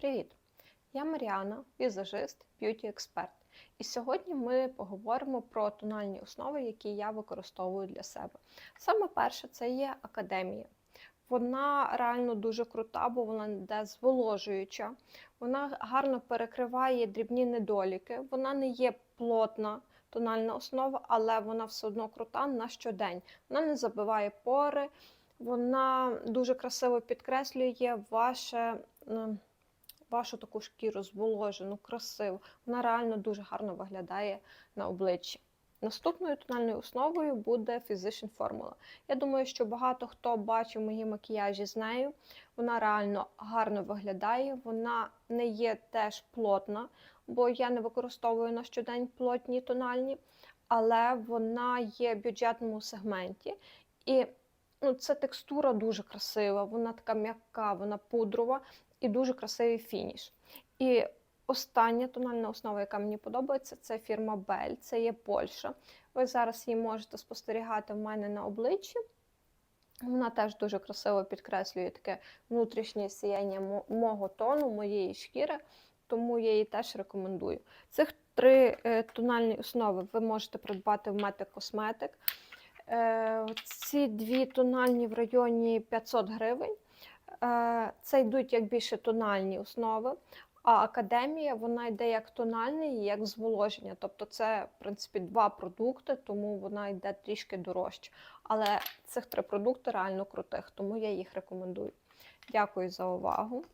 Привіт! Я Маріана, візажист, б'юті експерт. І сьогодні ми поговоримо про тональні основи, які я використовую для себе. Саме перше це є академія. Вона реально дуже крута, бо вона йде зволожуюча, вона гарно перекриває дрібні недоліки, вона не є плотна тональна основа, але вона все одно крута на щодень. Вона не забиває пори, вона дуже красиво підкреслює ваше. Вашу таку шкіру зволожену, красиву. Вона реально дуже гарно виглядає на обличчі. Наступною тональною основою буде Physician Formula. Я думаю, що багато хто бачив мої макіяжі з нею. Вона реально гарно виглядає, вона не є теж плотна, бо я не використовую на щодень плотні тональні, але вона є в бюджетному сегменті. І ну, це текстура дуже красива, вона така м'яка, вона пудрова і дуже красивий фініш. І остання тональна основа, яка мені подобається, це фірма Bell, це є Польща. Ви зараз її можете спостерігати в мене на обличчі. Вона теж дуже красиво підкреслює таке внутрішнє сіяння мого тону, моєї шкіри, тому я її теж рекомендую. Цих три е, тональні основи ви можете придбати в Meta Cosmetic. Е, Ці дві тональні в районі 500 гривень. Е, Це йдуть як більше тональні основи, а академія вона йде як тональний, і як зволоження. Тобто це, в принципі, два продукти, тому вона йде трішки дорожче. Але цих три продукти реально крутих, тому я їх рекомендую. Дякую за увагу.